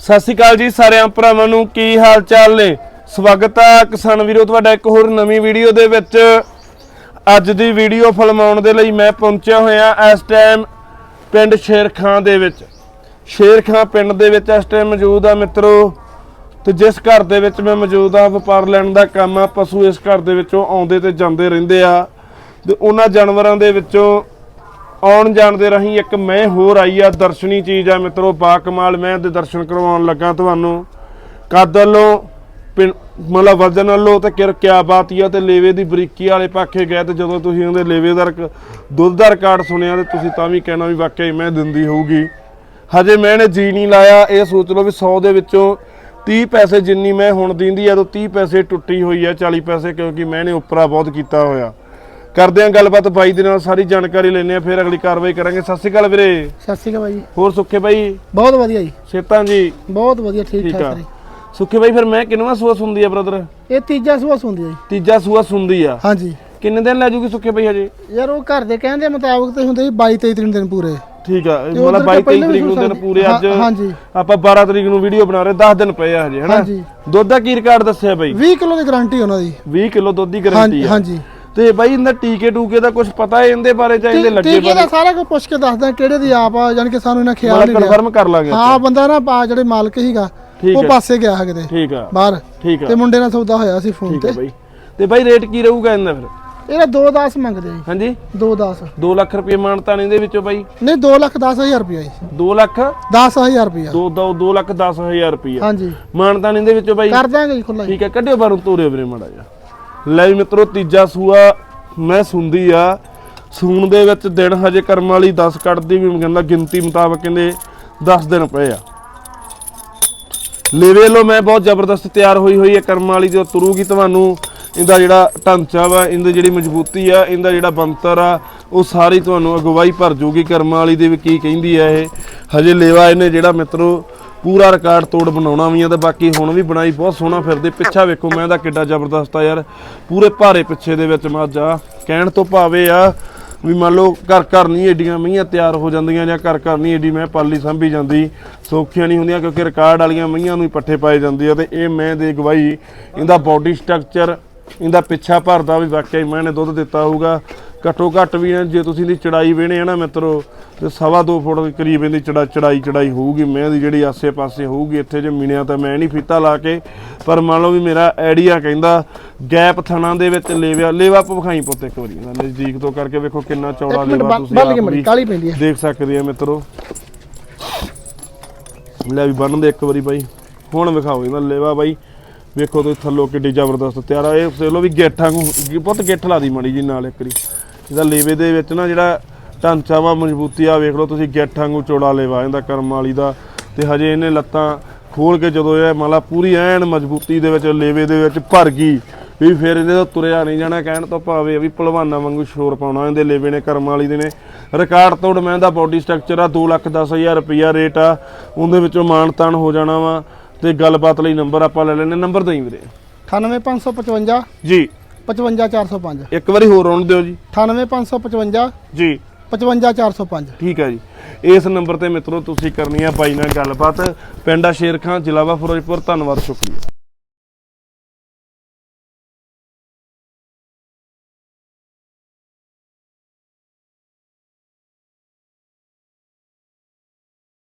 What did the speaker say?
ਸਤਿ ਸ਼੍ਰੀ ਅਕਾਲ ਜੀ ਸਾਰਿਆਂ ਭਰਾਵਾਂ ਨੂੰ, ਕੀ ਹਾਲ ਚਾਲ ਨੇ? ਸਵਾਗਤ ਹੈ ਕਿਸਾਨ ਵੀਰੋ, ਤੁਹਾਡਾ ਇੱਕ ਹੋਰ ਨਵੀਂ ਵੀਡੀਓ ਦੇ ਵਿੱਚ। ਅੱਜ ਦੀ ਵੀਡੀਓ ਫਿਲਮਾਉਣ ਦੇ ਲਈ ਮੈਂ ਪਹੁੰਚਿਆ ਹੋਇਆ ਇਸ ਟਾਈਮ ਪਿੰਡ ਸ਼ੇਰਖਾਂ ਦੇ ਵਿੱਚ। ਸ਼ੇਰਖਾਂ ਪਿੰਡ ਦੇ ਵਿੱਚ ਇਸ ਟਾਈਮ ਮੌਜੂਦ ਆ ਮਿੱਤਰੋ, ਤੇ ਜਿਸ ਘਰ ਦੇ ਵਿੱਚ ਮੈਂ ਮੌਜੂਦ ਆ, ਵਪਾਰ ਲੈਣ ਦਾ ਕੰਮ ਆ, ਪਸ਼ੂ ਇਸ ਘਰ ਦੇ ਵਿੱਚੋਂ ਆਉਂਦੇ ਤੇ ਜਾਂਦੇ ਰਹਿੰਦੇ ਆ। ਤੇ ਉਹਨਾਂ ਜਾਨਵਰਾਂ ਦੇ ਵਿੱਚੋਂ ਆਉਣ ਜਾਣ ਦੇ ਰਾਹੀਂ ਇੱਕ ਮੈਂ ਹੋਰ ਆਈ ਆ, ਦਰਸ਼ਨੀ ਚੀਜ਼ ਆ ਮਿੱਤਰੋ ਬਾ ਕਮਾਲ ਮੈਂ ਦੇ ਦਰਸ਼ਨ ਕਰਵਾਉਣ ਲੱਗਾ ਤੁਹਾਨੂੰ। ਕੱਦ ਵੱਲੋਂ, ਪਿੰ- ਮਤਲਬ ਵਜਨ ਵੱਲੋਂ ਤੇ ਕਿਰ, ਕਿਆ ਬਾਤ ਹੀ ਆ ਤੇ ਲੇਵੇ ਦੀ ਬਰੀਕੀ ਵਾਲੇ ਪਾਖੇ ਗਏ ਤੇ ਜਦੋਂ ਤੁਸੀਂ ਉਹਦੇ ਲੇਵੇ ਦਾ ਰਿਕ- ਦੁੱਧ ਦਾ ਰਿਕਾਰਡ ਸੁਣਿਆ ਤੇ ਤੁਸੀਂ ਤਾਂ ਵੀ ਕਹਿਣਾ ਵੀ ਵਾਕਿਆ ਹੀ ਮੈਂ ਦਿੰਦੀ ਹੋਊਗੀ। ਹਜੇ ਮੈਂ ਨੇ ਜੀ ਨਹੀਂ ਲਾਇਆ, ਇਹ ਸੋਚ ਲਓ ਵੀ 100 ਦੇ ਵਿੱਚੋਂ 30 ਪੈਸੇ ਜਿੰਨੀ ਮੈਂ ਹੁਣ ਦਿੰਦੀ ਆ ਤਾਂ 30 ਪੈਸੇ ਟੁੱਟੀ ਹੋਈ ਆ 40 ਪੈਸੇ ਕਿਉਂਕਿ ਮੈਂ ਨੇ ਬਹੁਤ ਕੀਤਾ ਹੋਇਆ। ਕਰਦੇ ਆਂ ਗੱਲਬਾਤ ਬਾਈ ਦੇ ਨਾਲ ਸਾਰੀ ਜਾਣਕਾਰੀ ਲੈਣੇ ਆ ਫਿਰ ਅਗਲੀ ਕਾਰਵਾਈ ਕਰਾਂਗੇ। ਸਤਿ ਸ਼੍ਰੀ ਅਕਾਲ ਵੀਰੇ। ਸਤਿ ਸ਼੍ਰੀ ਅਕਾਲ ਬਾਈ ਹੋਰ ਸੁੱਖੇ ਬਾਈ? ਬਹੁਤ ਵਧੀਆ ਜੀ। ਸੇਤਾਂ ਜੀ? ਬਹੁਤ ਵਧੀਆ ਠੀਕ ਠੀਕ ਠਾਕ ਆ ਸਾਰੇ ਸੁੱਖੇ ਬਾਈ ਫਿਰ ਮੈਂ ਕਿੰਨਵਾਂ ਸੂਆ ਸੁਣਦੀ ਆ ਬ੍ਰਦਰ ਇਹ ਤੀਜਾ ਸੂਆ ਸੁੰਦੀ ਜੀ। ਤੀਜਾ ਸੂਆ ਸੁਣਦੀ ਆ। ਹਾਂਜੀ। ਕਿੰਨੇ ਦਿਨ ਲੈ ਜੂਗੀ ਸੁੱਖੇ ਬਾਈ ਹਜੇ? ਯਾਰ ਉਹ ਘਰ ਦੇ ਕਹਿੰਦੇ ਮੁਤਾਬਕ ਤੇ ਹੁੰਦੇ ਜੀ 22 23 ਦਿਨ ਦਿਨ ਪੂਰੇ। ਠੀਕ ਆ ਤੇ ਮਤਲਬ ਉੱਧਰ 22 ਤਾਂ ਪਹਿਲਾਂ 23 ਵੀ ਤਰੀਕ ਨੂੰ ਦਿਨ ਸੁਣ ਪੂਰੇ ਅੱਜ ਹਾਂ- ਹਾਂਜੀ। ਆਪਾਂ 12 ਤਰੀਕ ਨੂੰ ਵੀਡੀਓ ਬਣਾ ਰਹੇ 10 ਦਿਨ ਪਏ ਆ ਹਜੇ ਹਨਾ? ਹਾਂਜੀ। ਦੁੱਧ ਦਾ ਕੀ ਰਿਕਾਰਡ ਦੱਸਿਆ ਬਾਈ? 20 ਕਿਲੋ ਦੀ ਗਾਰੰਟੀ ਉਹਨਾਂ ਦੀ। 20 ਕਿਲੋ ਦੁੱਧ ਦੀ ਗਾਰੰਟੀ ਹਾਂਜੀ ਆ ਹਾਂਜੀ। ਤੇ ਬਾਈ ਇਹਦਾ ਟੀਕੇ ਟੂਕੇ ਦਾ ਕੁਝ ਪਤਾ ਹੈ ਇਹਦੇ ਬਾਰੇ ਜਾਂ ਇਹਦੇ ਲੱਗੇ ਹੈ ਬਾਰੇ? ਸਾਰਾ ਕੁਝ ਪੁੱਛ ਕੇ ਦੱਸਦਾ ਕਿਹੜੇ ਦੀ ਆਪ ਆ ਜਾਨ ਕਿ ਸਾਨੂੰ ਇਹਨਾਂ ਖਿਆਲ ਨਹੀਂ ਕਨਫਰਮ ਕਰ ਲਾਂਗੇ ਹਾਂ ਬੰਦਾ ਨਾ ਪਾ ਜਿਹੜੇ ਮਾਲਕ ਠੀਕ ਉਹ। ਪਾਸੇ ਗਿਆ ਹੈ ਕਿਤੇ ਠੀਕ ਆ। ਬਾਹਰ। ਠੀਕ ਆ। ਤੇ ਮੁੰਡੇ ਨਾਲ ਸੌਦਾ ਹੋਇਆ ਸੀ ਫੋਨ ਤੇ। ਬਾਈ। ਤੇ ਬਾਈ ਰੇਟ ਕੀ ਰਹੂਗਾ ਇਹਦਾ ਫਿਰ? ਇਹਦਾ 2 10 ਮੰਗਦੇ ਆ ਜੀ। ਹਾਂਜੀ? 2 10 2 ਲੱਖ ਰੁਪਏ ਮਾਨਤਾਨ ਇਹਦੇ ਵਿੱਚੋਂ ਬਾਈ? ਨਹੀਂ 2 ਲੱਖ 10000 ਰੁਪਇਆ ਜੀ। 2 ਲੱਖ? 10000 ਰੁਪਇਆ 2 2 ਲੱਖ 10000 ਰੁਪਏ ਹਾਂਜੀ। ਮਾਨਤਾਨ ਇਹਦੇ ਵਿੱਚੋਂ ਬਾਈ? ਕਰ ਦਾਂਗੇ ਜੀ ਖੁੱਲਾ ਜੀ ਠੀਕ ਹੈ ਕੱਢਿਓ ਬਾਹਰੋਂ ਤੋਰਿਓ ਵੀਰੇ ਮਾੜਾ ਜਿਹਾ। ਲੈ ਵੀ ਮਿੱਤਰੋ, ਤੀਜਾ ਸੂਆ ਮੈਂ ਸੁੰਦੀ ਆ। ਸੂਣ ਦੇ ਵਿੱਚ ਦਿਨ ਹਜੇ ਕਰਮ ਵਾਲੀ 10 ਕੱਢਦੀ ਵੀ ਕਹਿੰਦਾ ਗਿਣਤੀ ਮੁਤਾਬਕ ਕਹਿੰਦੇ 10 ਦਿਨ ਪਏ ਆ। ਲੇਵੇ ਲੋ ਮੈਂ ਬਹੁਤ ਜ਼ਬਰਦਸਤ ਤਿਆਰ ਹੋਈ ਹੋਈ ਹੈ ਕਰਮ ਵਾਲੀ ਜੋ ਤੁਰੂਗੀ ਤੁਹਾਨੂੰ। ਇਹਦਾ ਜਿਹੜਾ ਢਾਂਚਾ ਵਾ, ਇਹਦੀ ਜਿਹੜੀ ਮਜ਼ਬੂਤੀ ਆ, ਇਹਦਾ ਜਿਹੜਾ ਬੰਤਰ ਆ, ਉਹ ਸਾਰੀ ਤੁਹਾਨੂੰ ਅਗਵਾਈ ਭਰ ਜੂਗੀ ਕਰਮ ਵਾਲੀ ਦੇ ਵੀ ਕੀ ਕਹਿੰਦੀ ਆ ਇਹ। ਹਜੇ ਲੇਵਾ ਇਹਨੇ ਜਿਹੜਾ ਮਿੱਤਰੋ ਪੂਰਾ ਰਿਕਾਰਡ ਤੋੜ ਬਣਾਉਣਾ ਵੀ ਆ ਤੇ ਬਾਕੀ ਹੁਣ ਵੀ ਬਣਾਈ ਬਹੁਤ ਸੋਹਣਾ ਫਿਰਦੇ। ਪਿੱਛਾ ਵੇਖੋ, ਮੈਂ ਇਹਦਾ ਕਿੱਡਾ ਜ਼ਬਰਦਸਤ ਆ ਯਾਰ। ਪੂਰੇ ਭਾਰੇ ਪਿੱਛੇ ਦੇ ਵਿੱਚ ਮੱਝ ਆ। ਕਹਿਣ ਤੋਂ ਭਾਵੇਂ ਆ ਵੀ ਮੰਨ ਲਓ ਘਰ ਘਰ ਨਹੀਂ ਏਡੀਆਂ ਮਈਆਂ ਤਿਆਰ ਹੋ ਜਾਂਦੀਆਂ ਜਾਂ ਘਰ ਘਰ ਨਹੀਂ ਏਡੀ ਮੈਂ ਪਾਲੀ ਸੰਭੀ ਜਾਂਦੀ। ਸੌਖੀਆਂ ਨਹੀਂ ਹੁੰਦੀਆਂ ਕਿਉਂਕਿ ਰਿਕਾਰਡ ਵਾਲੀਆਂ ਮਈਆਂ ਨੂੰ ਹੀ ਪੱਠੇ ਪਾਏ ਜਾਂਦੇ ਆ ਤੇ ਇਹ ਮੈਂ ਦੇ ਗਵਾਹੀ। ਇਹਦਾ ਬਾਡੀ ਸਟਰਕਚਰ ਇਹਦਾ ਪਿੱਛਾ ਭਰਦਾ ਵੀ ਵਾਕਿਆ ਹੀ ਮੈਂ ਨੇ ਦੁੱਧ ਦਿੱਤਾ ਹੋਊਗਾ। ਘੱਟੋ ਘੱਟ ਵੀ ਜੇ ਤੁਸੀਂ ਇਹਦੀ ਚੜਾਈ ਵੇਣੇ ਆ ਨਾ ਮਿੱਤਰੋ ਤੇ ਸਵਾ ਦੋ ਫੁੱਟ ਦੇ ਕਰੀਬ ਇਹਦੀ ਚੜਾ ਚੜਾਈ ਚੜਾਈ ਹੋਊਗੀ ਮੈਂ ਦੀ ਜਿਹੜੀ ਆਸੇ-ਪਾਸੇ ਹੋਊਗੀ ਇੱਥੇ ਜੇ ਮਿਣਿਆ ਤਾਂ ਮੈਂ ਨਹੀਂ ਫੀਤਾ ਲਾ ਕੇ ਪਰ ਮੰਨ ਲਓ ਵੀ ਮੇਰਾ ਆਈਡੀਆ ਕਹਿੰਦਾ ਗੈਪ ਥਣਾ ਦੇ ਵਿੱਚ ਲੇਵਾ ਲੇਵਾ ਵਿਖਾਈ ਪੁੱਤ ਇੱਕ ਵਾਰੀ ਨਜ਼ਦੀਕ ਤੋਂ ਕਰਕੇ ਵੇਖੋ ਕਿੰਨਾ ਚੌੜਾ ਲੇਵਾ ਤੁਸੀਂ ਕਾਲੀ ਪੈਂਦੀ ਹੈ ਦੇਖ ਸਕਦੇ ਆ ਮਿੱਤਰੋ। ਲੈ ਵੀ ਬੰਨ ਦੇ ਇੱਕ ਵਾਰੀ ਬਾਈ ਹੁਣ ਵਿਖਾਓ ਇਹਦਾ ਲੇਵਾ ਬਾਈ। ਵੇਖੋ ਤੁਸੀਂ ਥੱਲੋਂ ਕਿੱਡੀ ਜ਼ਬਰਦਸਤ ਤਿਆਰ ਆ ਇਹ ਸੇ ਲੋ ਵੀ ਗੇਠਾਂ ਨੂੰ ਪੁੱਤ ਗਿੱਠ ਲਾ ਦੀ ਮੜੀ ਜੀ ਨਾਲ ਇੱਕ ਵਾਰੀ। ਇਹਦਾ ਲੇਵੇ ਦੇ ਵਿੱਚ ਨਾ ਜਿਹੜਾ ਢਾਂਚਾ ਵਾ ਮਜ਼ਬੂਤੀ ਆ ਵੇਖ ਲਓ ਤੁਸੀਂ ਗੇਠਾਂ ਨੂੰ ਚੌੜਾ ਲੇਵਾ ਇਹਦਾ ਕਰਮ ਵਾਲੀ ਦਾ। ਤੇ ਹਜੇ ਇਹਨੇ ਲੱਤਾਂ ਖੋਲ ਕੇ ਜਦੋਂ ਇਹ ਮੰਨ ਲਾ ਪੂਰੀ ਐਨ ਮਜ਼ਬੂਤੀ ਦੇ ਵਿੱਚ ਲੇਵੇ ਦੇ ਵਿੱਚ ਭਰ ਗਈ ਵੀ ਫਿਰ ਇਹਦੇ ਤੋਂ ਤੁਰਿਆ ਨਹੀਂ ਜਾਣਾ ਕਹਿਣ ਤੋਂ ਭਾਵੇਂ ਵੀ ਪਹਿਲਵਾਨਾਂ ਵਾਂਗੂ ਸ਼ੋਰ ਪਾਉਣਾ ਇਹਦੇ ਲੇਵੇ ਨੇ ਕਰਮ ਵਾਲੀ ਦੇ ਨੇ। ਰਿਕਾਰਡ ਤੋੜ ਮੈਂ ਦਾ ਬਾਡੀ ਸਟਰਕਚਰ ਆ 2 ਲੱਖ 10000 ਰੁਪਿਆ ਰੇਟ ਆ ਉਹਦੇ ਵਿੱਚੋਂ ਮਾਨਤਾਨ ਹੋ ਜਾਣਾ ਵਾ। ਤੇ ਗੱਲਬਾਤ ਲਈ ਨੰਬਰ ਆਪਾਂ ਲੈ ਲੈਣੇ ਨੰਬਰ ਦੇਈ ਵੀਰੇ। 98555 ਜੀ। 55405 ਇੱਕ ਵਾਰੀ ਹੋਰ ਆਉਣ ਦਿਓ ਜੀ। 98555 ਜੀ। 55405 ਠੀਕ ਹੈ ਜੀ। ਇਸ ਨੰਬਰ ਤੇ ਮਿੱਤਰੋ ਤੁਸੀਂ ਕਰਨੀ ਆ ਬਾਈ ਨਾਲ ਗੱਲਬਾਤ। ਪਿੰਡਾ ਸ਼ੇਰਖਾਂ ਜ਼ਿਲ੍ਹਾ ਫਿਰੋਜ਼ਪੁਰ। ਧੰਨਵਾਦ ਸ਼ੁਕਰੀਆ।